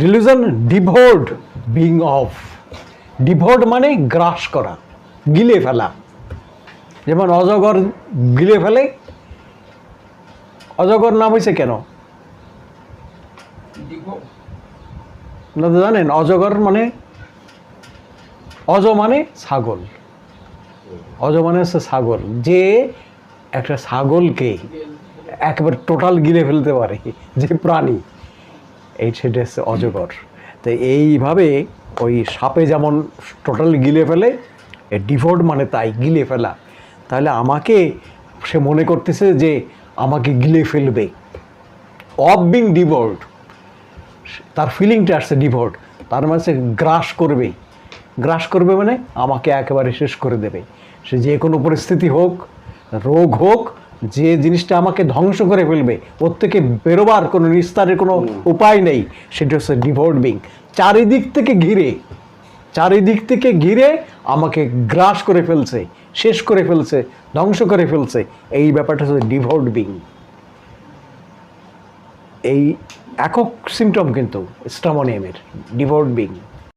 Delusion devoured being of devoured মানে গ্রাস করা, গিলে ফেলা। যেমন অজগর গিলে ফেলে, অজগর নাম হয়েছে কেন? জানেন, অজগর মানে অজ মানে ছাগল। অজ মানে হচ্ছে ছাগল, যে একটা ছাগলকে একেবারে টোটাল গিলে ফেলতে পারে, যে প্রাণী। এই সেটা হচ্ছে অজগর। তো এইভাবে ওই সাপে যেমন টোটাল গিলে ফেলে ডিভোর্ড মানে তাই, গিলে ফেলা। তাহলে আমাকে, সে মনে করতেছে যে আমাকে গিলে ফেলবে। অফ বিং ডিভোর্ড তার ফিলিংটা আসছে ডিভোর্ড তার মানে সে গ্রাস করবে। গ্রাস করবে মানে আমাকে একেবারে শেষ করে দেবে। সে যে কোনো পরিস্থিতি হোক, রোগ হোক যে জিনিসটা আমাকে ধ্বংস করে ফেলবে ওর থেকে বেরোবার কোনো নিস্তারের কোনো উপায় নেই সেটা হচ্ছে ডিভোর্ড বিং চারিদিক থেকে ঘিরে চারিদিক থেকে ঘিরে আমাকে গ্রাস করে ফেলছে শেষ করে ফেলছে ধ্বংস করে ফেলছে। এই ব্যাপারটা হচ্ছে ডিভোর্ড বিং এই একক সিমটম কিন্তু স্টামোনিয়ামের ডিভোর্ড বিং